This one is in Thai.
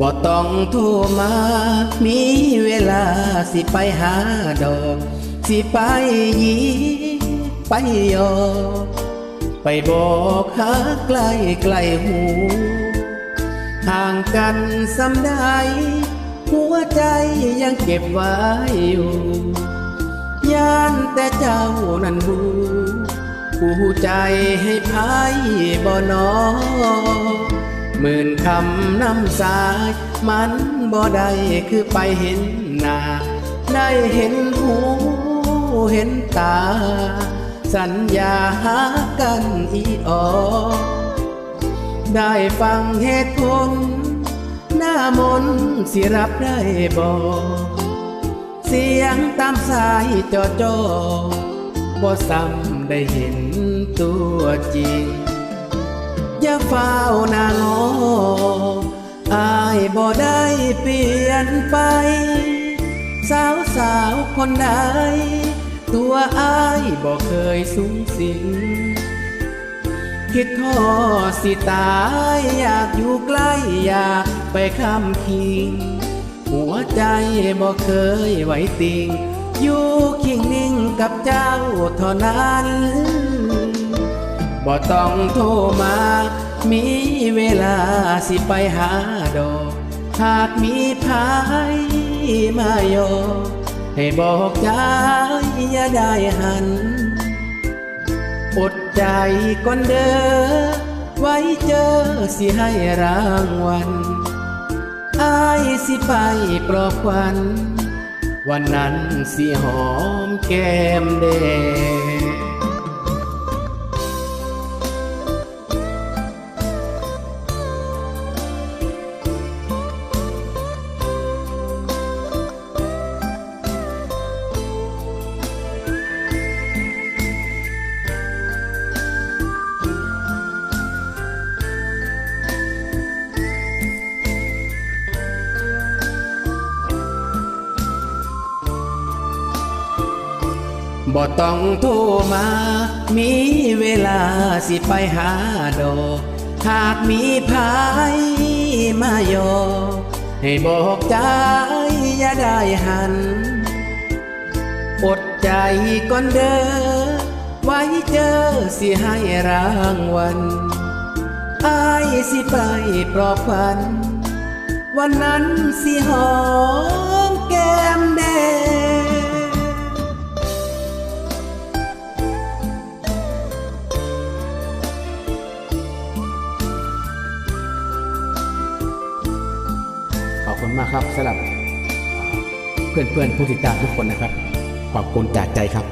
บ่ต้องโทรมา มีเวลาสิไปหาดอก สิไปยีไปยอ ไปบอกหาใกล้ใกล้หูห่างกันสำใดหัวใจยังเก็บไว้อยู่ย่านแต่เจ้านั้นรู้ผู้ใจให้พายบ่นอ หมื่นคำน้ำสายมันบ่ได้คือไปเห็นหน้าได้เห็นหูเห็นตา สัญญาหากันอีออได้ฟังเหตุผลหน้ามนสิรับได้บอกเสียงตามสายจอจอบ่ซ้ำได้เห็นตัวจริง อย่าเฝ้านางออายบ่ได้เปลี่ยนไป สาวสาวคนใดตัวอายบ่เคยสูงสิงคิดท้อสิตายอยากอยู่ใกล้อยากไปข้ามคิง หัวใจบ่เคยไหวติง อยู่คิงนิ่งกับเจ้าเท่านั้น บ่ต้องโทรมา มีเวลาสิไปหาดอก หากมีพายมายอให้บอกใจอย่าได้หัน อดใจก่อนเด้อ ไว้เจอสิให้รางวัลอายสิไปปลอบควัน วันนั้นสิหอมแก้มแดง บ่ต้องโทรมา มีเวลาสิไปหาดอกหากมีพายมายให้บอกใจอย่าได้หัน อดใจก่อนเด้อไว้เจอสิให้รางวัลอายสิไปปลอบขวัญวันนั้นสิหอมแก้มแด คุณมากครับสำหรับเพื่อนๆผู้ติดตามทุกคนนะครับ ขอบคุณจากใจครับ